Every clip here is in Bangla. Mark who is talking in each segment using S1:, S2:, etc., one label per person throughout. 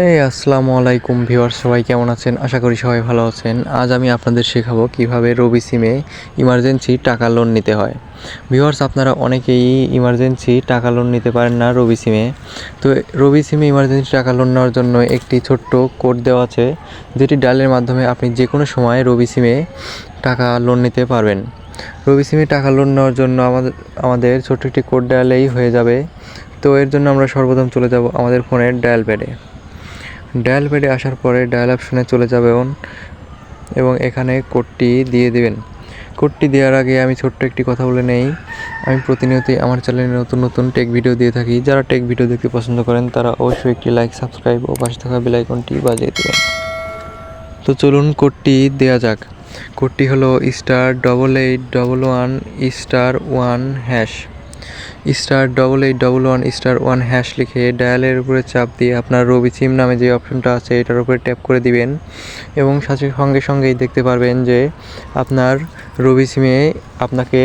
S1: এই, আসসালামু আলাইকুম ভিউয়ার সবাই কেমন আছেন? আশা করি সবাই ভালো আছেন। আজ আমি আপনাদের শেখাবো কীভাবে রবি সিমে ইমার্জেন্সি টাকা লোন নিতে হয়। ভিউয়ার্স, আপনারা অনেকেই ইমার্জেন্সি টাকা লোন নিতে পারেন না রবি সিমে। তো রবি সিমে ইমার্জেন্সি টাকা লোন নেওয়ার জন্য একটি ছোট্ট কোড দেওয়া আছে, যেটি ডায়ালের মাধ্যমে আপনি যে কোনো সময় রবি সিমে টাকা লোন নিতে পারবেন। রবি সিমে টাকা লোন নেওয়ার জন্য আমাদের আমাদের ছোট্ট একটি কোড ডায়ালেই হয়ে যাবে। তো এর জন্য আমরা সর্বপ্রথম চলে যাব আমাদের ফোনের ডায়াল প্যাডে। ডায়াল প্যাডে আসার পরে ডায়াল অপশনে চলে যাবেন এবং এখানে কোডটি দিয়ে দেবেন। কোডটি দেওয়ার আগে আমি ছোট্ট একটি কথা বলে নেই। আমি প্রতিনিয়তই আমার চ্যানেলে নতুন নতুন টেক ভিডিও দিয়ে থাকি। যারা টেক ভিডিও দেখতে পছন্দ করেন, তারা অবশ্যই একটি লাইক, সাবস্ক্রাইব ও পাশে থাকা বেল আইকনটি বাজিয়ে দেবেন। তো চলুন কোডটি দেওয়া যাক। কোডটি হলো star double eight double one star one hash star double eight double one star one hash লিখে ডায়ালের উপরে চাপ দিয়ে আপনার রবি সিম নামে যে অপশনটা আছে, এটার উপরে ট্যাপ করে দিবেন। এবং সাথে সঙ্গে সঙ্গেই দেখতে পারবেন যে আপনার রবি সিমে আপনাকে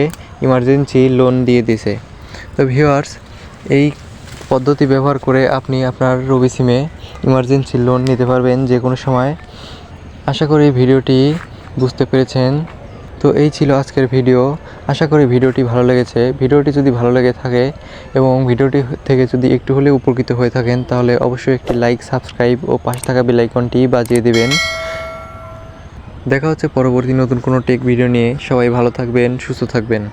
S1: ইমার্জেন্সি লোন দিয়ে দিছে তো ভিউয়ার্স এই পদ্ধতি ব্যবহার করে আপনি আপনার রবি সিমে ইমার্জেন্সি লোন নিতে পারবেন যে কোনো সময়। আশা করি ভিডিওটি বুঝতে পেরেছেন। তো এই ছিল আজকের ভিডিও। আশা করি ভিডিওটি ভালো লেগেছে। ভিডিওটি যদি ভালো লেগে থাকে এবং ভিডিওটি থেকে যদি একটু হলেও উপকৃত হয়ে থাকেন, তাহলে অবশ্যই একটি লাইক সাবস্ক্রাইব ও পাশে থাকা বেলাইকনটি বাজিয়ে দেবেন। দেখা হচ্ছে পরবর্তী নতুন কোনো টেক ভিডিও নিয়ে। সবাই ভালো থাকবেন, সুস্থ থাকবেন।